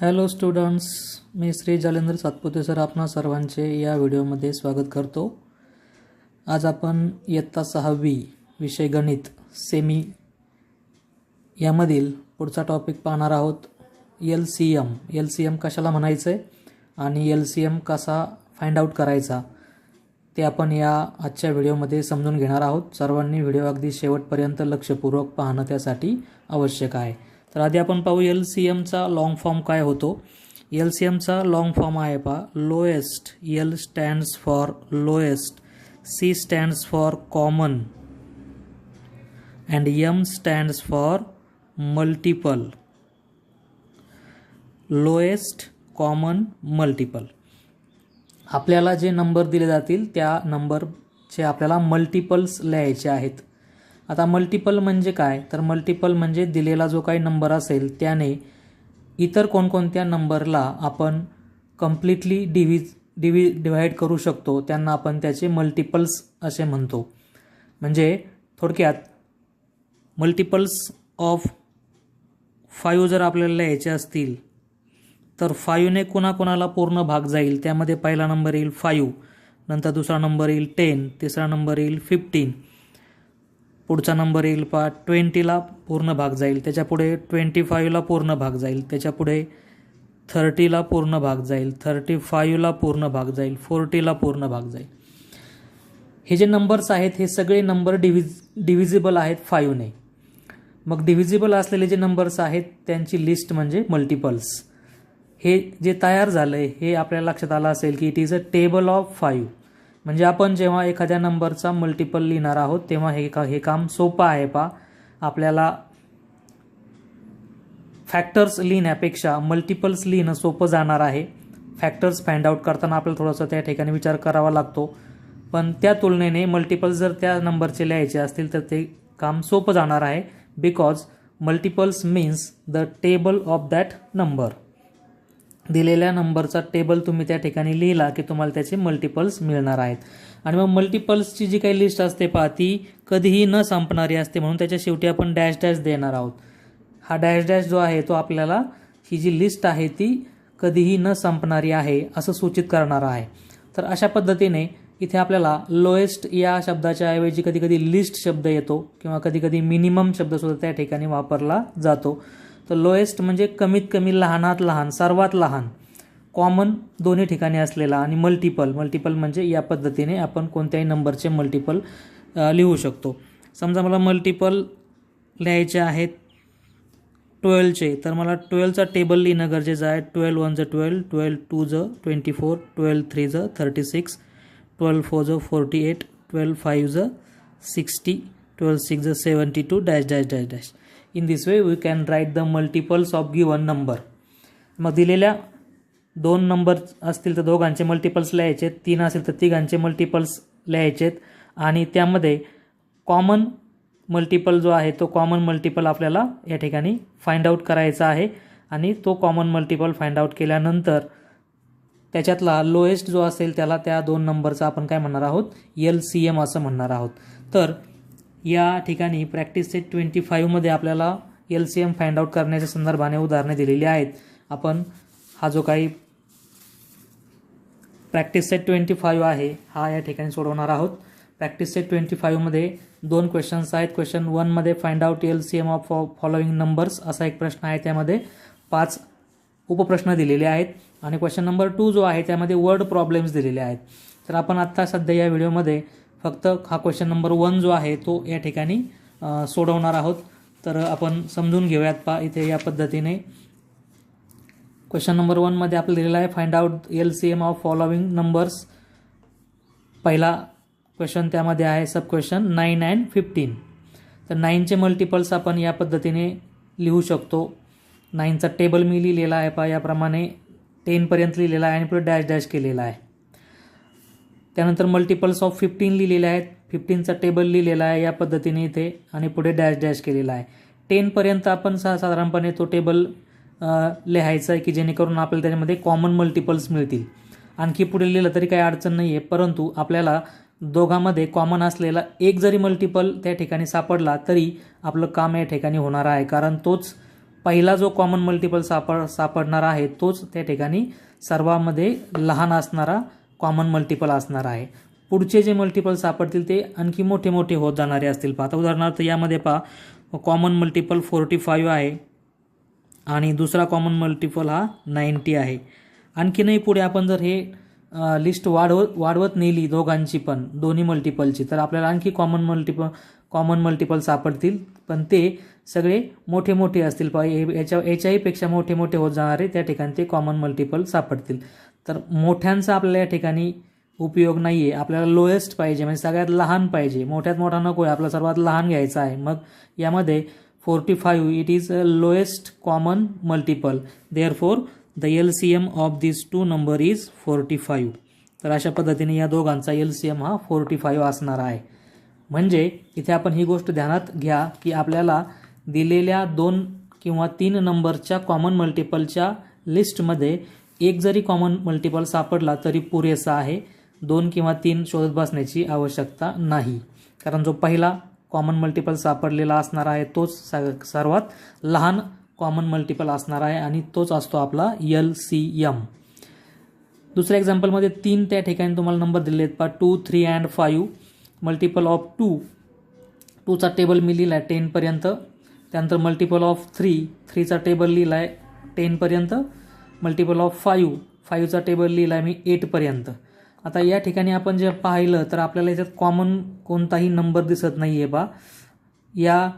Hello students मी Shri Jalendra Satpute sir आपणा सर्वांचे या व्हिडिओमध्ये स्वागत करतो. आज आपण इयत्ता सहावी विषय गणित सेमी यामधील पुढचा टॉपिक पाहणार आहोत. L C M L C M कशाला म्हणायचं आहे आणि एल सी एम कसा फाइंड आऊट करायचा ते आपण या आजच्या व्हिडिओमध्ये समजून घेणार आहोत. सर्वांनी व्हिडिओ अगदी शेवटपर्यंत लक्षपूर्वक पाहणं त्यासाठी आवश्यक आहे. तर आधी आपण पाहू एल सी एमचा लॉंग फॉर्म काय होतो. एल सी एमचा लॉंग फॉर्म आहे पहा. Lowest L stands for lowest C stands for common and M stands for multiple lowest common multiple आपल्याला जे नंबर दिले जातील त्या नंबरचे आपल्याला मल्टिपल्स लिहायचे आहेत. आता मल्टिपल म्हणजे काय? तर मल्टिपल म्हणजे दिलेला जो काही नंबर असेल त्याने इतर कोणकोणत्या नंबरला आपण कम्प्लिटली डिव्हिज डिव्हि डिव्हाइड करू शकतो. त्यांना आपण त्याचे मल्टिपल्स असे म्हणतो. म्हणजे थोडक्यात मल्टिपल्स ऑफ फाईव्ह जर आपल्याला लिहायचे असतील तर फाईव्हने कुणाकुणाला पूर्ण भाग जाईल? त्यामध्ये पहिला नंबर येईल फाईव्ह नंतर दुसरा नंबर येईल टेन तिसरा नंबर येईल फिफ्टीन पुढचा नंबर येईल पा ट्वेंटीला पूर्ण भाग जाईल. त्याच्यापुढे ट्वेंटी फाईव्हला पूर्ण भाग जाईल. त्याच्यापुढे थर्टीला पूर्ण भाग जाईल. थर्टी फाईव्हला पूर्ण भाग जाईल. फोर्टीला पूर्ण भाग जाईल. हे जे नंबर्स आहेत हे सगळे नंबर डिव्हिज डिव्हिजिबल आहेत फाईव्हने. मग डिव्हिजिबल असलेले जे नंबर्स आहेत त्यांची लिस्ट म्हणजे मल्टिपल्स हे जे तयार झालं आहे हे आपल्याला लक्षात आलं असेल की it is a table of five म्हणजे आपण जेव्हा एखाद्या नंबरचा मल्टिपल लिहिणार आहोत तेव्हा हे का हे काम सोपं आहे पा. आपल्याला फॅक्टर्स लिहिण्यापेक्षा मल्टिपल्स लिहिणं सोपं जाणार आहे. फॅक्टर्स फाइंड आउट करताना आपल्याला थोडासा त्या ठिकाणी विचार करावा लागतो. पण त्या तुलनेने मल्टिपल्स जर त्या नंबरचे लिहायचे असतील तर ते काम सोपं जाणार आहे. Because multiples means the table of that number दिलेल्या नंबरचा टेबल तुम्ही त्या ठिकाणी लिहिला की तुम्हाला त्याचे मल्टिपल्स मिळणार आहेत. आणि मग मल्टिपल्सची जी काही लिस्ट असते पहा ती कधीही न संपणारी असते म्हणून त्याच्या शेवटी आपण डॅश डॅश देणार आहोत. हा डॅश डॅश जो आहे तो आपल्याला ही जी लिस्ट आहे ती कधीही न संपणारी आहे असं सूचित करणार आहे. तर अशा पद्धतीने इथे आपल्याला लोएस्ट या शब्दाच्या ऐवजी कधीकधी लिस्ट शब्द येतो किंवा कधीकधी मिनिमम शब्दसुद्धा त्या ठिकाणी वापरला जातो. तर लोएस्ट म्हणजे कमीत कमी लहानात लहान सर्वात लहान. कॉमन दोन्ही ठिकाणी असलेला आणि मल्टिपल मल्टिपल म्हणजे या पद्धतीने आपण कोणत्याही नंबरचे मल्टिपल लिहू शकतो. समजा मला मल्टिपल लिहायचे आहेत ट्वेल्वचे तर मला ट्वेल्वचा टेबल लिहिणं गरजेचं आहे. ट्वेल्व वन ज ट्वेल्व ट्वेल्व टू ज ट्वेंटी फोर ट्वेल्व थ्री ज थर्टी सिक्स ट्वेल्व फोर ज फोर्टी एट ट्वेल्व फाईव्ह ज सिक्स्टी ट्वेल्व सिक्स ज seventy two dash dash dash dash in this way we can write the multiples of given number मग दिलेल्या दोन number असतील तर दोघांचे मल्टिपल्स लिहायचे तीन असेल तर तिघांचे मल्टिपल्स लिहायचेत. आणि त्यामध्ये कॉमन मल्टिपल जो आहे तो कॉमन मल्टिपल आपल्याला या ठिकाणी फाइंड आऊट करायचा आहे. आणि तो कॉमन मल्टिपल फाइंड आऊट केल्यानंतर त्याच्यातला लोएस्ट जो असेल त्याला त्या दोन नंबरचा आपण काय म्हणणार आहोत? एल सी एम असं म्हणणार आहोत. तर या ठिकाणी प्रॅक्टिस सेट ट्वेंटी फाईव्हमध्ये आपल्याला L C M find out करण्याच्या संदर्भाने उदाहरणे दिलेली आहेत. आपण हा जो काही प्रॅक्टिस सेट ट्वेंटी फाईव्ह आहे हा या ठिकाणी सोडवणार आहोत. प्रॅक्टिस सेट ट्वेंटी फाईव्हमध्ये दोन क्वेश्चन्स आहेत. क्वेश्चन वनमध्ये find out L C M of following numbers असा एक प्रश्न आहे. त्यामध्ये पाच उपप्रश्न दिलेले आहेत. आणि क्वेश्चन नंबर टू जो आहे त्यामध्ये वर्ड प्रॉब्लेम्स दिलेले आहेत. तर आपण आत्ता सध्या या व्हिडिओमध्ये फक्त हा क्वेश्चन नंबर वन जो आहे तो या ठिकाणी सोडवणार आहोत. तर आपण समजून घेऊयात पा इथे या पद्धतीने. क्वेश्चन नंबर वनमध्ये आपलं लिहिलेलं आहे find out L C M of following numbers पहिला क्वेश्चन त्यामध्ये आहे sub question nine and fifteen तर नाईनचे मल्टिपल्स आपण या पद्धतीने लिहू शकतो. नाईनचा टेबल मी लिहिलेला आहे पा याप्रमाणे टेनपर्यंत लिहिलेला आहे आणि पुढे डॅश डॅश केलेला आहे. त्यानंतर मल्टिपल्स ऑफ फिफ्टीन लिहिलेले आहेत. फिफ्टीनचा टेबल लिहिलेला आहे या पद्धतीने इथे आणि पुढे डॅश डॅश केलेला आहे. टेनपर्यंत आपण सा साधारणपणे तो टेबल लिहायचा आहे की जेणेकरून आपल्याला त्याच्यामध्ये कॉमन मल्टिपल्स मिळतील. आणखी पुढे लिहिलं तरी काही अडचण नाही आहे परंतु आपल्याला दोघांमध्ये कॉमन असलेला एक जरी मल्टिपल त्या ठिकाणी सापडला तरी आपलं काम या ठिकाणी होणार आहे. कारण तोच पहिला जो कॉमन मल्टिपल सापड सापडणार आहे तोच त्या ठिकाणी सर्वांमध्ये लहान असणारा कॉमन मल्टिपल असणार आहे. पुढचे जे मल्टिपल सापडतील ते आणखी मोठे मोठे होत जाणारे असतील. पहा आता उदाहरणार्थ यामध्ये पहा कॉमन मल्टिपल फोर्टी फाईव्ह आहे आणि दुसरा कॉमन मल्टिपल हा नाईंटी आहे. आणखीनही पुढे आपण जर हे लिस्ट वाढवत वाढवत नेली दोघांची पण दोन्ही मल्टिपलची तर आपल्याला आणखी कॉमन मल्टिपल कॉमन मल्टिपल सापडतील. पण ते सगळे मोठे मोठे असतील. पहा याच्या याच्याहीपेक्षा मोठे मोठे होत जाणारे त्या ठिकाणी ते कॉमन मल्टिपल सापडतील. तर मोठ्यांचा आपल्याला या ठिकाणी उपयोग नाही आहे आपल्याला लोएस्ट पाहिजे म्हणजे सगळ्यात लहान पाहिजे. मोठ्यात मोठा नको आहे आपला सर्वात लहान घ्यायचा आहे. मग यामध्ये forty five it is a lowest common multiple therefore the L C M of this two number is forty five तर अशा पद्धतीने या दोघांचा एल सी एम हा फोर्टी फाईव्ह असणार आहे. म्हणजे इथे आपण ही गोष्ट ध्यानात घ्या की आपल्याला दिलेल्या दोन किंवा तीन नंबरच्या कॉमन मल्टिपलच्या लिस्टमध्ये एक जरी कॉमन मल्टिपल सापडला तरी पुरेसा आहे. दोन किंवा तीन शोधत बसण्याची आवश्यकता नाही. कारण जो पहिला कॉमन मल्टिपल सापडलेला असणार आहे तोच स- सर्वात लहान कॉमन मल्टिपल असणार आहे आणि तोच असतो आपला एल सी एम दुसऱ्या एक्झाम्पलमध्ये तीन त्या ठिकाणी तुम्हाला नंबर दिले आहेत पा two three and five multiple of two टूचा table मी लिहिला आहे टेनपर्यंत त्यानंतर मल्टिपल ऑफ थ्री थ्रीचा टेबल लिहिला आहे टेनपर्यंत मल्टिपल ऑफ फाईव्ह फाईव्हचा टेबल लिहिला आहे मी एटपर्यंत आता या ठिकाणी आपण जे पाहिलं तर आपल्याला याच्यात कॉमन कोणताही नंबर दिसत नाही आहे बा. या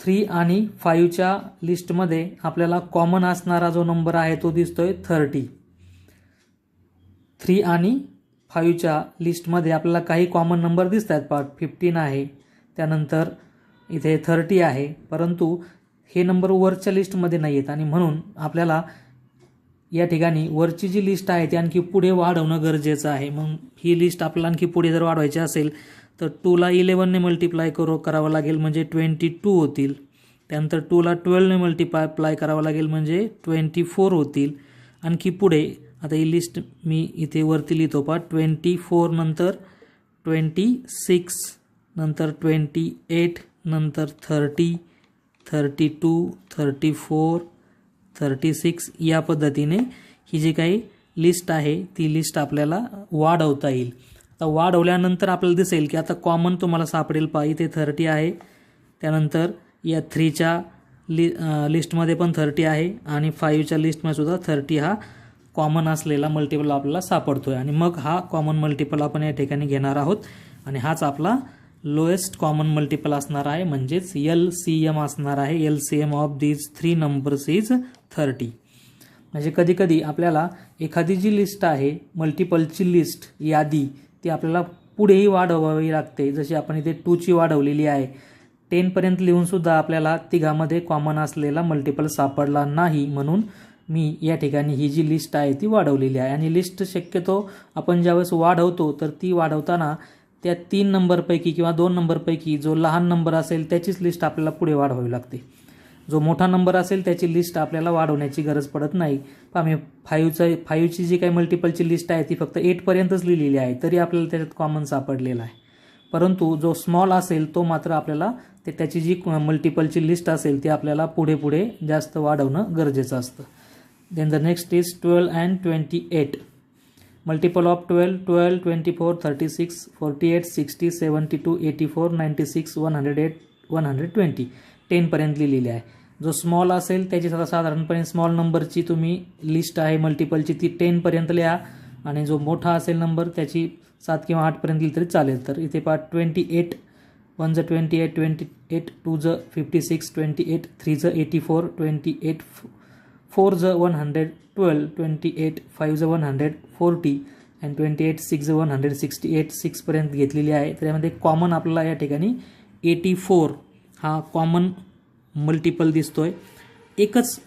थ्री आणि फाईव्हच्या लिस्टमध्ये आपल्याला कॉमन असणारा जो नंबर आहे तो दिसतोय थर्टी थ्री आणि फाईव्हच्या लिस्टमध्ये आपल्याला काही कॉमन नंबर दिसत आहेत पा फिफ्टीन आहे त्यानंतर इथे थर्टी आहे. परंतु हे नंबर वरच्या लिस्टमध्ये नाही आहेत आणि म्हणून आपल्याला या ठिकाणी वरची जी लिस्ट आहे ती आणखी पुढे वाढवणं गरजेचं आहे. मग ही लिस्ट आपल्याला आणखी पुढे जर वाढवायची असेल तर टूला इलेवनने मल्टिप्लाय करू करावं लागेल म्हणजे ट्वेंटी टू होतील. त्यानंतर टूला ट्वेल्वने मल्टिप्लाय अप्लाय करावं लागेल म्हणजे ट्वेंटी फोर होतील. आणखी पुढे आता ही लिस्ट मी इथे वरती लिहितो पा ट्वेंटी फोर नंतर ट्वेंटी सिक्स नंतर ट्वेंटी एट नंतर thirty thirty two thirty four thirty six या पद्धतीने ही जी काही लिस्ट आहे ती लिस्ट आपल्याला वाढवता येईल. आता वाढवल्यानंतर आपल्याला दिसेल की आता कॉमन तुम्हाला सापडेल पा इथे थर्टी आहे. त्यानंतर या थ्रीच्या लि लिस्टमध्ये पण थर्टी आहे आणि फाईव्हच्या लिस्टमध्ये सुद्धा थर्टी हा कॉमन असलेला मल्टिपल आपल्याला सापडतो आहे आणि मग हा कॉमन मल्टिपल आपण या ठिकाणी घेणार आहोत आणि हाच आपला लोएस्ट कॉमन मल्टिपल असणार आहे म्हणजेच एल सी एम असणार आहे. L C M of these three numbers is thirty. म्हणजे कधीकधी आपल्याला एखादी जी लिस्ट आहे मल्टिपलची लिस्ट यादी ती आपल्याला पुढेही वाढवावी लागते. जशी आपण इथे टूची वाढवलेली आहे टेनपर्यंत लिहूनसुद्धा आपल्याला तिघामध्ये कॉमन असलेला मल्टिपल सापडला नाही म्हणून मी या ठिकाणी ही जी लिस्ट आहे ती वाढवलेली आहे. आणि लिस्ट शक्यतो आपण ज्यावेळेस वाढवतो तर ती वाढवताना त्या तीन नंबरपैकी किंवा दोन नंबरपैकी जो लहान नंबर असेल त्याचीच लिस्ट आपल्याला पुढे वाढवावी लागते. जो मोठा नंबर असेल त्याची लिस्ट आपल्याला वाढवण्याची गरज पडत नाही. आम्ही मी फाईव्हचं फाईव्हची जी काही मल्टिपलची लिस्ट आहे ती फक्त एटपर्यंतच लिहिलेली आहे तरी आपल्याला त्याच्यात कॉमन सापडलेला आहे. परंतु जो स्मॉल असेल तो मात्र आपल्याला ते त्याची जी मल्टिपलची लिस्ट असेल ती आपल्याला पुढे पुढे जास्त वाढवणं गरजेचं असतं. Then the next is twelve and twenty eight multiple of twelve twelve twenty four thirty six forty eight sixty seventy two eighty four ninety six one hundred eight one hundred twenty टेनपर्यंत लिहिलेली आहे. जो small असेल त्याची आता साधारणपणे small नंबरची तुम्ही list आहे मल्टिपलची ती टेनपर्यंत लिहा. आणि जो मोठा असेल नंबर त्याची सात किंवा आठपर्यंत लिहिली तरी चालेल. तर इथे पहा ट्वेंटी एट वन ज twenty eight twenty eight two ज fifty six twenty eight three ज eighty four twenty eight four ज one hundred twelve twenty eight five ज one hundred forty and twenty eight six ज one hundred sixty eight सिक्सपर्यंत घेतलेली आहे. त्यामध्ये common आपल्याला या ठिकाणी एटी फोर हा कॉमन मल्टिपल दिसतो आहे एकच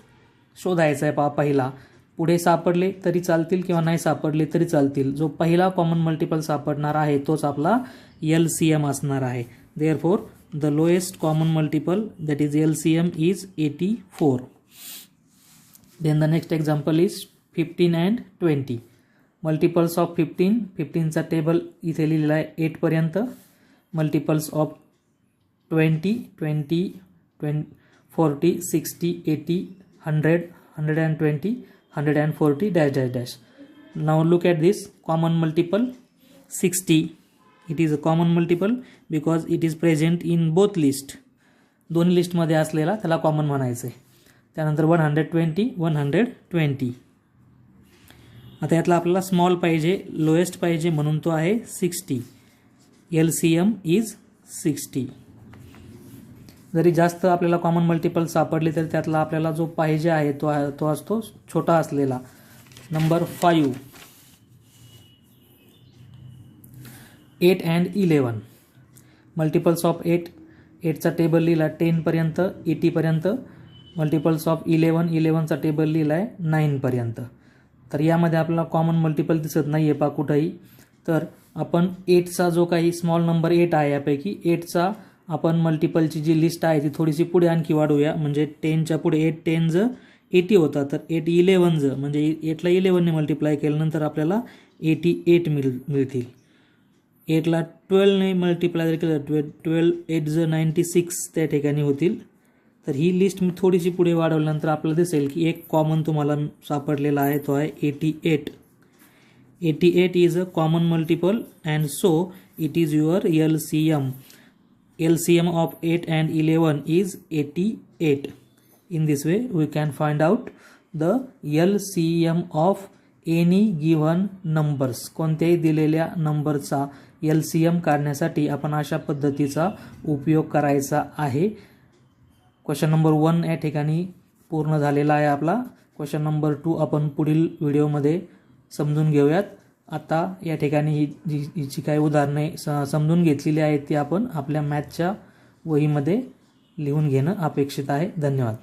शोधायचा आहे पा पहिला. पुढे सापडले तरी चालतील किंवा नाही सापडले तरी चालतील. जो पहिला कॉमन मल्टिपल सापडणार आहे तोच आपला एल सी एम असणार आहे. Therefore the lowest common multiple that is L C M is eighty four then the next example is fifteen and twenty multiples of fifteen फिफ्टीनचा table इथे लिहिलेला आहे एटपर्यंत multiples of twenty twenty twenty forty sixty eighty hundred hundred and twenty hundred and forty dash dash dash. Now look at this common multiple sixty. It is a common multiple because it is present in both list दोन्ही लिस्टमध्ये असलेला त्याला common म्हणायचं आहे. त्यानंतर one hundred twenty one hundred twenty आता यातला आपल्याला स्मॉल पाहिजे लोएस्ट पाहिजे म्हणून तो आहे sixty L C M is sixty जरी जास्त आपल्याला कॉमन मल्टिपल सापडले तर त्यातला आपल्याला जो पाहिजे आहे तो आहे तो असतो छोटा असलेला. Number five eight and eleven multiples of eight एटचा table लिहिला टेनपर्यंत एटीपर्यंत मल्टिपल्स ऑफ इलेवन इलेवनचा टेबल लिहिला आहे नाईनपर्यंत तर यामध्ये आपल्याला कॉमन मल्टिपल दिसत नाही आहे पा कुठंही. तर आपण एटचा जो काही स्मॉल नंबर एट आहे यापैकी एटचा आपण मल्टिपलची जी लिस्ट आहे ती थोडीशी पुढे आणखी वाढवूया. म्हणजे टेनच्या पुढे एट टेन ज एटी होता तर एट इलेवन ज. म्हणजे एटला इलेवनने मल्टिप्लाय केल्यानंतर आपल्याला एटी एट मिळ मिळतील. एटला ट्वेल्वने मल्टिप्लाय जर केलं ट्वे ट्वेल्व एट ज नाईन्टी सिक्स त्या ठिकाणी होतील. तर ही लिस्ट मी थोडीशी पुढे वाढवल्यानंतर आपल्याला दिसेल की एक कॉमन तुम्हाला सापडलेला आहे तो आहे eighty eight eighty eight is a common multiple and so it is your L C M L C M of eight and eleven is eighty eight in this way we can find out the LCM of any given numbers. कोणत्याही दिलेल्या नंबरचा L C M काढण्यासाठी आपण अशा पद्धतीचा उपयोग करायचा आहे. क्वेश्चन नंबर वन या ठिकाणी पूर्ण झालेला आहे आपला. क्वेश्चन नंबर टू आपण पुढील व्हिडिओमध्ये समजून घेऊयात. आता या ठिकाणी ही जी हिची काही उदाहरणे स समजून घेतलेली आहेत ती आपण आपल्या मॅथच्या वहीमध्ये लिहून घेणं अपेक्षित आहे. धन्यवाद.